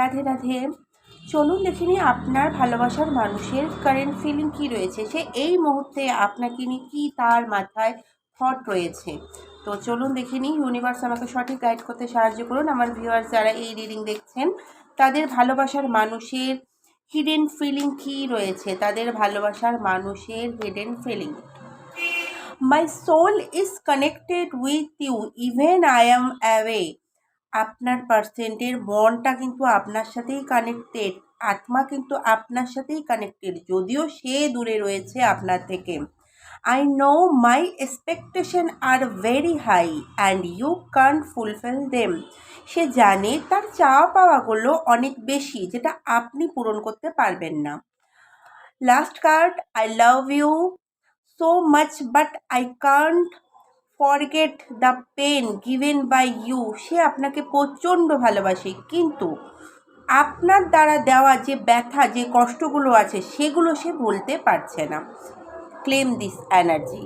রাধে রাধে। চলুন দেখে নিই আপনার ভালোবাসার মানুষের কারেন্ট ফিলিং কি রয়েছে। সে এই মুহূর্তে আপনাকে নিয়ে কী তার মাথায় থট রয়েছে। তো চলুন দেখে নিই ইউনিভার্স আমাকে সঠিক গাইড করতে সাহায্য করুন। আমার ভিউয়ার্স যারা এই রিডিং দেখছেন, তাদের ভালোবাসার মানুষের হিডেন ফিলিং কী রয়েছে? তাদের ভালোবাসার মানুষের hidden feeling my soul is connected with you even I am away আপনার পার্সেন্টের মনটা কিন্তু আপনার সাথেই কানেক্টেড আত্মা কিন্তু আপনার সাথেই কানেক্টেড যদিও সে দূরে রয়েছে আপনার থেকে। I know my expectation are very high and you can't fulfil them সে জানে তার চাওয়া পাওয়াগুলো অনেক বেশি, যেটা আপনি পূরণ করতে পারবেন না। Last card I love you so much but I can't forget the pain given by you সে আপনাকে প্রচণ্ড ভালোবাসে। কিন্তু আপনার দ্বারা দেওয়া যে ব্যথা, যে কষ্টগুলো আছে, সেগুলো সে বলতে পারছে না। Claim this energy